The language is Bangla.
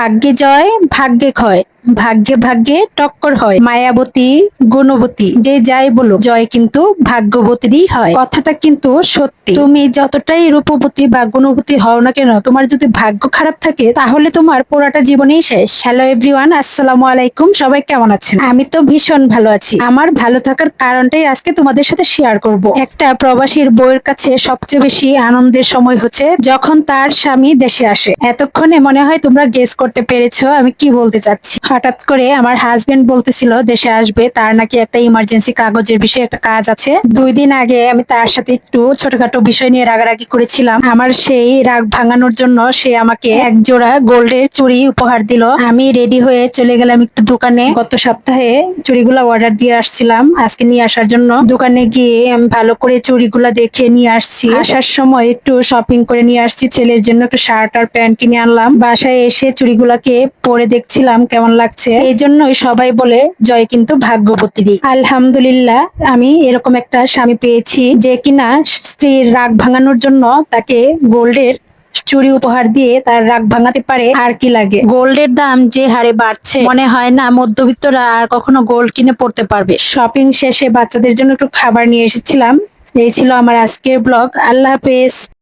ভাগ্যে জয়, ভাগ্যে ক্ষয়, ভাগ্যে ভাগ্যে টক্কর হয়। মায়াবতী, গুণবতী, যে যাই বলো জয় কিন্তু ভাগ্যবতীরই হয়। কথাটা কিন্তু সত্যি। তুমি যতটাই রূপবতী বা গুণবতী হও না কেন, তোমার যদি ভাগ্য খারাপ থাকে, তাহলে তোমার পুরাটা জীবনেই শেষ। হ্যালো এভরিওয়ান আসসালামু আলাইকুম। সবাই কেমন আছেন? আমি তো ভীষণ ভালো আছি। আমার ভালো থাকার কারণটাই আজকে তোমাদের সাথে শেয়ার করব। একটা প্রবাসীর বউয়ের কাছে সবচেয়ে বেশি আনন্দের সময় হচ্ছে যখন তার স্বামী দেশে আসে। এতক্ষণে মনে হয় তোমরা গেস করতে পেরেছ? আমি কি বলতে চাচ্ছি? হঠাৎ করে আমার হাজবেন্ড বলতেছিল, দেশে আসবে, তার নাকি একটা ইমার্জেন্সি কাগজের বিষয়ে একটা কাজ আছে। দুই দিন আগে আমি তার সাথে একটু ছোটখাটো বিষয় নিয়ে রাগারাগি করেছিলাম। আমার সেই রাগ ভাঙানোর জন্য সে আমাকে এক জোড়া গোল্ডের চুড়ি উপহার দিল। আমি রেডি হয়ে চলে গেলাম একটু দোকানে। গত সপ্তাহে চুড়িগুলো অর্ডার দিয়ে আসছিলাম। আজকে নিয়ে আসার জন্য দোকানে গিয়ে আমি ভালো করে চুড়িগুলো দেখে নিয়ে আসছি। আসার সময় একটু শপিং করে নিয়ে আসছি। ছেলের জন্য একটু শার্ট আর প্যান্ট কিনে আনলাম। বাসায় এসে চুড়িগুলাকে পরে দেখছিলাম, কেমন লাগছে? এই জন্যই সবাই বলে, জয় কিন্তু ভাগ্যবতী আলহামদুলিল্লাহ, আমি এরকম একটা স্বামী পেয়েছি যে কিনা স্ত্রীর রাগ ভাঙানোর জন্য তাকে গোল্ডের চুরি উপহার দিয়ে তার রাগ ভাঙাতে পারে। আর কি লাগে? গোল্ডের দাম যে হারে বাড়ছে, মনে হয় না মধ্যবিত্তরা আর কখনো গোল্ড কিনে পড়তে পারবে। শপিং শেষে বাচ্চাদের জন্য একটু খাবার নিয়ে এসেছিলাম। এই ছিল আমার আজকের ব্লগ। আল্লাহ হাফেজ।